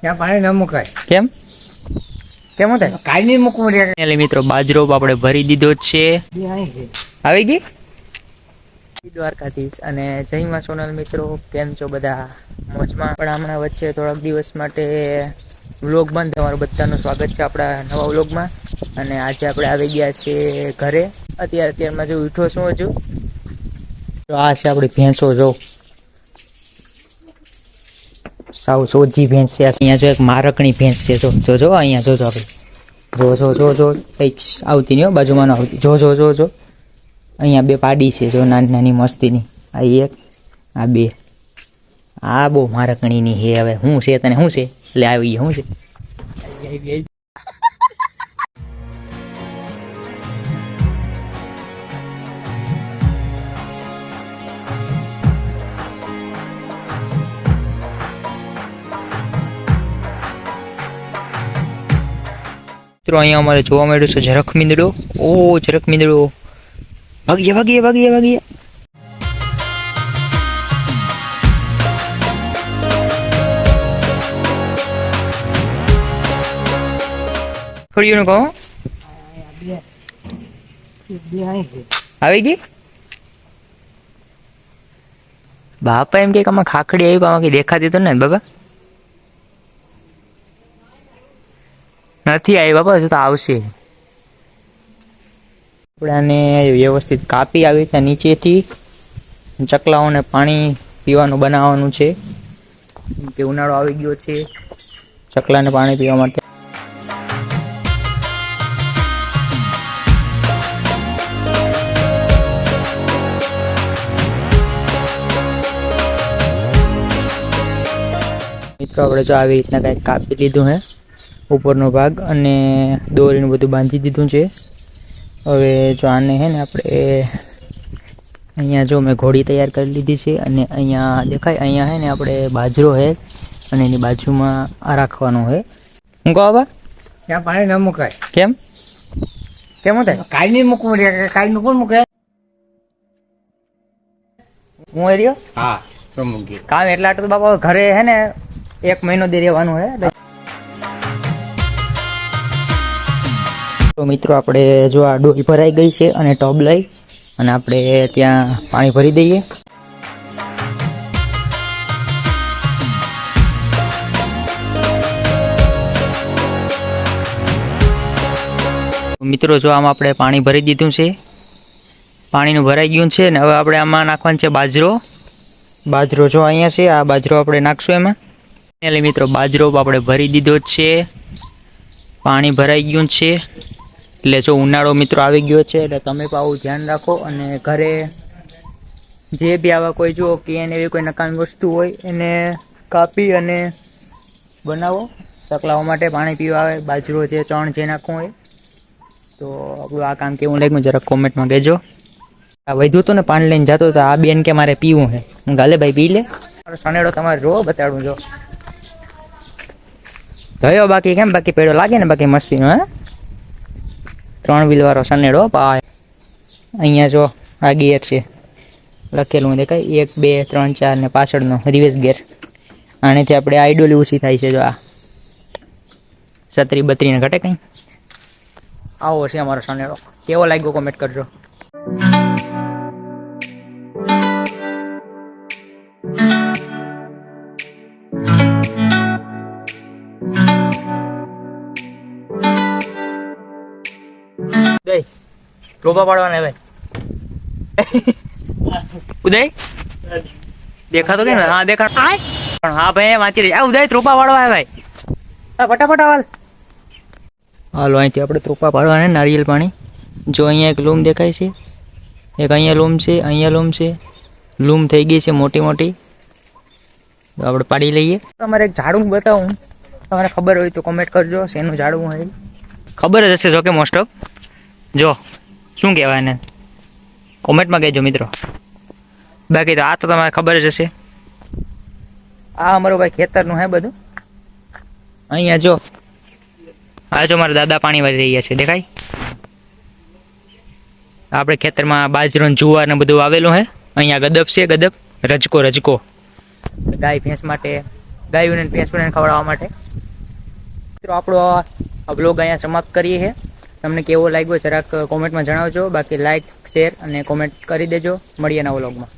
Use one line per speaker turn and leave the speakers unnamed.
ત્યાં પાણી ન મુકાય.
કેમ? કેમ થાય?
નહીં મૂકવું રે
એટલે મિત્રો બાજરો આપણે ભરી દીધો છે. આવી ગઈ? દ્વારકાધીશ. અને જયમાં સોનલ મિત્રો કેમ છો બધા? મોજમાં? પણ હમણાં વચ્ચે થોડાક દિવસ માટે વ્લોગ બંધ. તમારું બધાનું સ્વાગત છે આપણા નવા વ્લોગમાં. અને આજે આપણે આવી ગયા છીએ ઘરે. અત્યારે અત્યારમાં જો ઉઠો છું હજુ. તો આ છે આપણી ભેંસો જો. સાવ સોજી ભેંસ છે. અહીંયા જો એક મારકણી ભેંસ છે. જો જો જો, અહીંયા જો જો આપણે જો જો જો જો આવતી નહીં હો બાજુમાં આવતી. જો જો જો જો. અહીંયા બે પાડી છે, જો, નાની નાની મસ્તીની. આ એક, આ બે. આ બહુ મારકણીની હે હવે. શું છે તને? શું છે? એટલે આવી, શું છે? મિત્રો, અહીંયા અમારે જોવા મળ્યું છે ઝરખ મીંદડો ઓ ઝરખ મીંદડો ભાગીએ ભાગીએ ભાગીએ ભાગીએ. ખડીઓનું કહો. આવી ગઈ? બાપા એમ કે આમાં ખાખડી આવી, પણ દેખાતી તો ને બાબા નથી આવી બાપા હજુ તો આવશે. આપણે વ્યવસ્થિત કાપી આવી રીતે નીચેથી ચકલાઓને પાણી પીવાનું બનાવવાનું છે. કે ઉનાળો આવી ગયો છે ચકલાને પાણી પીવા માટે. મિત્રો, આપણે જો આવી રીતના કંઈક કાપી લીધું હે. ઉપરનો ભાગ અને દોરીનું બધું બાંધી દીધું છે. હવે જો આને હે ને આપણે અહીંયા જો મેં ઘોડી તૈયાર કરી લીધી છે અને અહીંયા દેખાય અહીંયા હે ને આપણે બાજરો હે અને એની બાજુમાં આ રાખવાનો હે. હું કહો બા
ત્યાં પાણી ન મુકાય.
કેમ? કેમ થાય?
કાઈ નહીં મૂકવું કાઈ નું કોણ મૂકે
હું એરિયો
હા તો મૂકી
કામ એટલા તો બાપા ઘરે હે ને એક મહિનો દે રહેવાનું હે. મિત્રો, આપણે જો આ ડોલ ભરાઈ ગઈ છે અને ટબ લઈ અને આપણે ત્યાં પાણી ભરી દઈએ. મિત્રો, જો આમાં આપણે પાણી ભરી દીધું છે, પાણીનું ભરાઈ ગયું છે ને હવે આપણે આમાં નાખવાનું છે બાજરો. બાજરો જો અહીંયા છે, આ બાજરો આપણે નાખશું એમાં. એટલે મિત્રો, બાજરો આપણે ભરી દીધો છે. પાણી ભરાઈ ગયું છે. એટલે જો ઉનાળો મિત્રો આવી ગયો છે, એટલે તમે પણ આવું ધ્યાન રાખો અને ઘરે જે બી આવા કોઈ જુઓ કે એવી કોઈ નકામી વસ્તુ હોય, એને કાપી અને બનાવો. ચકલાઓ માટે પાણી પીવા આવે, બાજરો જે ચણ જે નાખવું હોય. તો આપણું આ કામ કેવું લાગ્યું જરા કોમેન્ટમાં કહેજો. આ વધ્યું હતું ને પાણી લઈને જતો તો આ બેન કે મારે પીવું છે હું ગાલે ભાઈ, પી લે. સનેડો તમારે રો બતાડું જો. જોયો બાકી, કેમ બાકી પેડો લાગે ને બાકી મસ્તીનો, હે? ત્રણ વ્હીલ વાળો સનેડો પા, અહીંયા જો આ ગિયર છે. લખેલું દેખાય. એક, બે, ત્રણ, ચાર ને પાછળનો રિવેસ ગેર. આનેથી આપણે આઈડોલી ઓછી થાય છે જો આ. છત્રી બત્રીને ઘટે કંઈ. આવો છે અમારો સનેડો કેવો લાગ્યો કોમેન્ટ કરજો. ઉદય પાડવાના ભાઈ ઉદય? દેખાતો કે હા દેખા પણ હા ભાઈ વાંચી રહી આ ઉદય ત્રોપા પાડવા હે ભાઈ. ફટાફટ આવાલ હાલો. અહીંથી આપણે ત્રોપા પાડવાના નારિયેલ પાણી. જો અહીંયા એક લૂમ દેખાય છે. એક અહીંયા લૂમ છે, અહીંયા લૂમ છે. લૂમ થઈ ગઈ છે મોટી મોટી. આપણે પાડી લઈએ. તમારે એક ઝાડું બતાવું. તમારે ખબર હોય તો કોમેન્ટ કરજો. શેનું ઝાડું હોય. ખબર જ હશે જોકે મોસ્ટ ઓફ જો, શું કહેવાય એને? કોમેન્ટમાં કહેજો મિત્રો. બાકી તો આ તો તમારે ખબર જ હશે. આ અમારું ભાઈ ખેતરનું હે બધું. અહીંયા જો. આ જો મારા દાદા પાણી વાળી રહ્યા છે, દેખાય? આપણે ખેતરમાં બાજરો જુવાર ને બધું આવેલું હે. અહીંયા ગદબ છે ગદબ રજકો રજકો. ગાય ભેંસ માટે, ગાયોને ભેંસ ભેંસોને ખવડાવવા માટે. મિત્રો, આપણો આ બ્લોગ અહીંયા સમાપ્ત કરીએ છીએ તમને કેવો લાગ્યો, જરાક કોમેન્ટમાં જણાવજો. બાકી લાઇક શેર અને કોમેન્ટ કરી દેજો. મળીએ નવો વ્લોગમાં